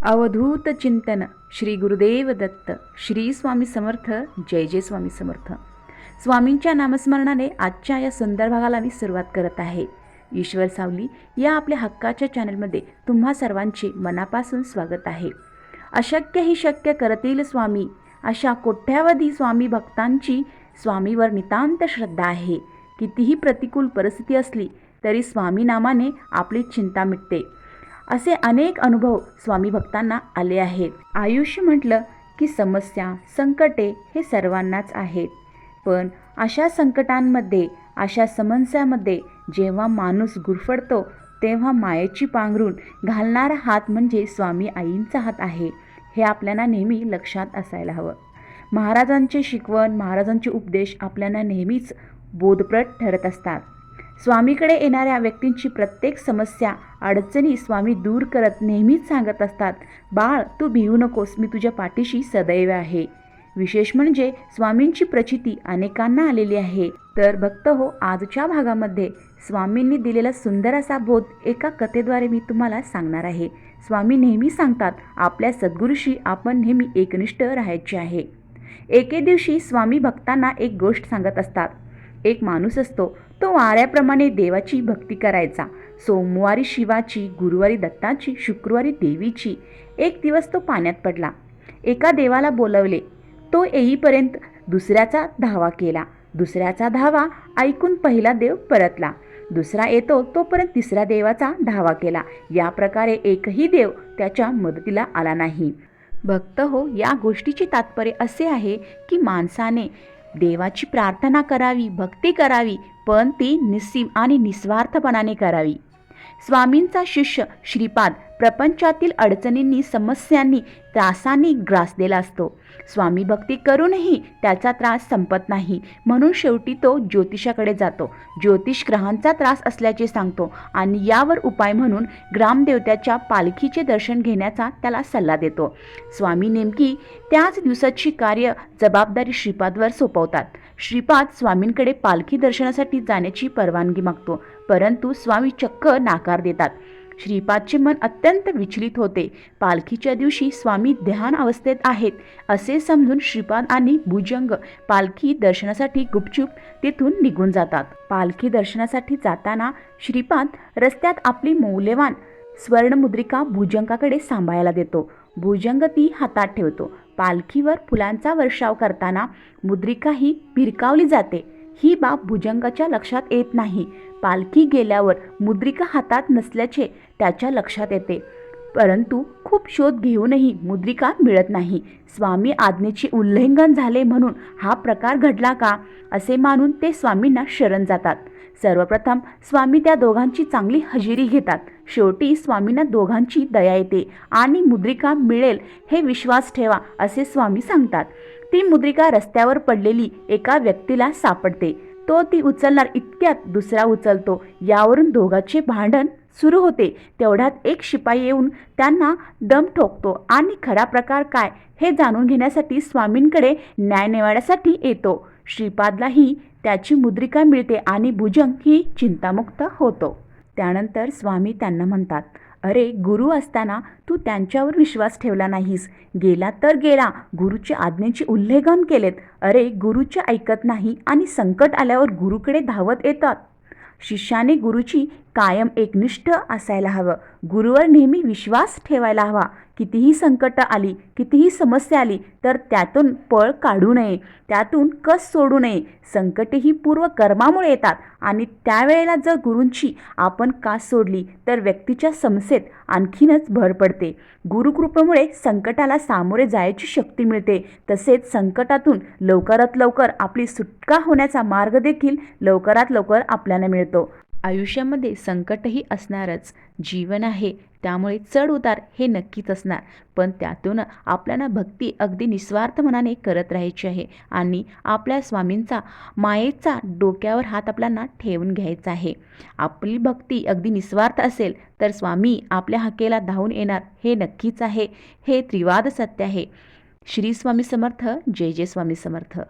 अवधूत चिंतन श्री गुरुदेव दत्त श्री स्वामी समर्थ जय जय स्वामी समर्थ स्वामींच्या नामस्मरणाने आजच्या या सुंदर भागाला मी सुरुवात करत आहे ईश्वर सावली या आपल्या हक्काच्या चॅनलमध्ये तुम्हा सर्वांचे मनापासून स्वागत आहे अशक्य ही शक्य करतील स्वामी अशा कोट्यावधी स्वामी भक्तांची स्वामीवर नितांत श्रद्धा आहे कितीही प्रतिकूल परिस्थिती असली तरी स्वामी नामाने आपली चिंता मिटते असे अनेक अनुभव स्वामी भक्तांना आले आहेत. आयुष्य म्हटलं की समस्या संकटे हे सर्वांनाच आहेत. पण अशा संकटांमध्ये अशा समस्यामध्ये जेव्हा माणूस गुरफडतो तेव्हा मायेची पांघरून घालणारा हात म्हणजे स्वामी आईंचा हात आहे. हे आपल्याला नेहमी लक्षात असायला हवं. महाराजांचे शिकवण महाराजांचे उपदेश आपल्याला नेहमीच बोधप्रद ठरत असतात. स्वामीकडे येणाऱ्या व्यक्तींची प्रत्येक समस्या अडचणी स्वामी दूर करत नेहमीच सांगत असतात बाळ तू भिवू नकोस मी तुझ्या पाठीशी सदैव आहे. विशेष म्हणजे स्वामींची प्रचिती अनेकांना आलेली आहे. तर भक्त हो आजच्या भागामध्ये स्वामींनी दिलेला सुंदर असा बोध एका कथेद्वारे मी तुम्हाला सांगणार आहे. स्वामी नेहमी सांगतात आपल्या सद्गुरूशी आपण नेहमी एकनिष्ठ राहायचे आहे. एके दिवशी स्वामी भक्तांना एक गोष्ट सांगत असतात एक माणूस असतो तो वाऱ्याप्रमाणे देवाची भक्ती करायचा. सोमवारी शिवाची गुरुवारी दत्ताची शुक्रवारी देवीची. एक दिवस तो पाण्यात पडला. एका देवाला बोलवले. तो येईपर्यंत दुसऱ्याचा धावा केला. दुसऱ्याचा धावा ऐकून पहिला देव परतला. दुसरा येतो तोपर्यंत तिसऱ्या देवाचा धावा केला. या प्रकारे एकही देव त्याच्या मदतीला आला नाही. भक्त हो या गोष्टीचे तात्पर्य असे आहे की माणसाने देवाची प्रार्थना करावी भक्ती करावी पण ती निस्सीम आणि निस्वार्थपणाने करावी. स्वामींचा शिष्य श्रीपाद प्रपंचातील अडचणींनी समस्यांनी त्रासांनी ग्रासलेला असतो. स्वामी भक्ती करूनही त्याचा त्रास संपत नाही. म्हणून शेवटी तो ज्योतिषाकडे जातो. ज्योतिष ग्रहांचा त्रास असल्याचे सांगतो आणि यावर उपाय म्हणून ग्रामदेवत्याच्या पालखीचे दर्शन घेण्याचा त्याला सल्ला देतो. स्वामी नेमकी त्याच दिवसाची कार्य जबाबदारी श्रीपादवर सोपवतात. श्रीपाद स्वामींकडे पालखी दर्शनासाठी जाण्याची परवानगी मागतो परंतु स्वामी चक्क नाकार देतात. श्रीपादचे मन अत्यंत विचलित होते. पालखीच्या दिवशी स्वामी ध्यान अवस्थेत आहेत. असे समजून श्रीपाद आणि भुजंग पालखी दर्शनासाठी गुपचूप तिथून निघून जातात. पालखी दर्शनासाठी जाताना श्रीपाद रस्त्यात आपली मौल्यवान स्वर्णमुद्रिका भुजंगाकडे सांभाळायला देतो. भुजंग ती हातात ठेवतो. पालखीवर फुलांचा वर्षाव करताना मुद्रिका ही भिरकावली जाते. ही बाब भुजंगाच्या लक्षात येत नाही. पालखी गेल्यावर मुद्रिका हातात नसल्याचे त्याच्या लक्षात येते. परंतु खूप शोध घेऊनही मुद्रिका मिळत नाही. स्वामी आज्ञेचे उल्लंघन झाले म्हणून हा प्रकार घडला का असे मानून ते स्वामींना शरण जातात. सर्वप्रथम स्वामी त्या दोघांची चांगली हजेरी घेतात. शेवटी स्वामींना दोघांची दया येते आणि मुद्रिका मिळेल हे विश्वास ठेवा असे स्वामी सांगतात. ती मुद्रिका रस्त्यावर पडलेली एका व्यक्तीला सापडते. तो ती उचलणार इतक्यात दुसरा उचलतो. यावरून दोघांचे भांडण सुरू होते. तेवढ्यात एक शिपाई येऊन त्यांना दम ठोकतो. आणि खरा प्रकार काय हे जाणून घेण्यासाठी स्वामींकडे न्याय निवाड्यासाठी येतो. श्रीपादलाही त्याची मुद्रिका मिळते आणि भुजंग ही चिंतामुक्त होतो. त्यानंतर स्वामी त्यांना म्हणतात अरे गुरु असताना तू त्यांच्यावर विश्वास ठेवला नाहीस. गेला तर गेला. गुरुच्या आज्ञेचे उल्लेखन केलेत. अरे गुरुचे ऐकत नाही आणि संकट आल्यावर गुरुकडे धावत येतात. शिष्याने गुरुची कायम एकनिष्ठ असायला हवं. गुरुवर नेहमी विश्वास ठेवायला हवा. कितीही संकट आली कितीही समस्या आली तर त्यातून पळ काढू नये. त्यातून कस सोडू नये? संकटे ही पूर्व कर्मामुळे येतात. आणि त्यावेळेला जर गुरूंची आपण कास सोडली तर व्यक्तीच्या समस्येत आणखीनच भर पडते. गुरुकृपेमुळे संकटाला सामोरे जायची शक्ती मिळते. तसेच संकटातून लवकरात लवकर आपली सुटका होण्याचा मार्ग देखील लवकरात लवकर आपल्याला मिळतो. आयुष्यामध्ये संकटही असणारच. जीवन आहे त्यामुळे चढ उतार हे नक्कीच असणार. पण त्यातून आपल्याला भक्ती अगदी निस्वार्थ मनाने करत राहायची आहे आणि आपल्या स्वामींचा मायेचा डोक्यावर हात आपल्याला ठेवून घ्यायचा आहे. आपली भक्ती अगदी निस्वार्थ असेल तर स्वामी आपल्या हकेला धावून येणार हे नक्कीच आहे. हे त्रिवाद सत्य आहे. श्री स्वामी समर्थ जय जय स्वामी समर्थ.